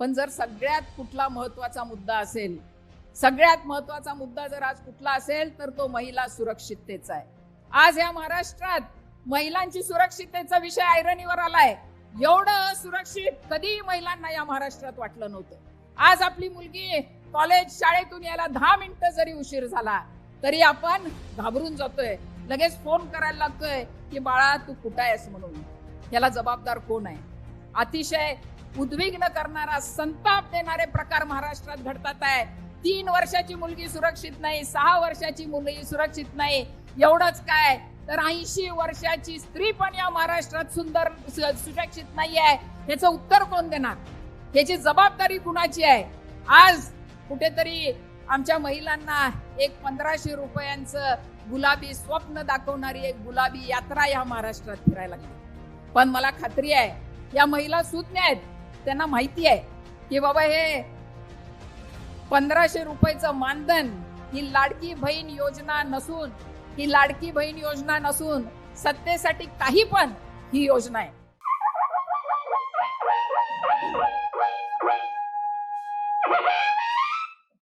पण जर सगळ्यात कुठला महत्त्वाचा मुद्दा असेल सगळ्यात महत्त्वाचा मुद्दा जर आज कुठला असेल तर तो महिला सुरक्षिततेचा आहे. आज या महाराष्ट्रात महिलांची सुरक्षिततेचा विषय ऐरणीवर आलाय. एवढं सुरक्षित कधीही महिलांना या महाराष्ट्रात वाटलं नव्हतं. आज आपली मुलगी कॉलेज शाळेतून यायला दहा मिनिटं जरी उशीर झाला तरी आपण घाबरून जातोय. लगेच फोन करायला लागतोय की बाळा तू कुठं आहेस म्हणून? याला जबाबदार कोण आहे? अतिशय उद्विग्न करणारा संताप देणारे प्रकार महाराष्ट्रात घडतात आहे. तीन वर्षाची मुलगी सुरक्षित नाही सहा वर्षाची मुलगी सुरक्षित नाही. एवढंच काय? तर ऐंशी वर्षाची स्त्री पण या महाराष्ट्रात सुंदर सुरक्षित नाही आहे याचं उत्तर कोण देणार? याची जबाबदारी कुणाची आहे? आज कुठेतरी आमच्या महिलांना एक पंधराशे रुपयांचं गुलाबी स्वप्न दाखवणारी एक गुलाबी यात्रा या महाराष्ट्रात फिरायला लागली. पण मला खात्री आहे या महिला सुज्ञ आहेत. त्यांना माहिती आहे की बाबा हे पंधराशे रुपयाचं मानधन ही लाडकी बहीण योजना नसून ही लाडकी बहीण योजना नसून सत्तेसाठी काही पण ही योजना आहे.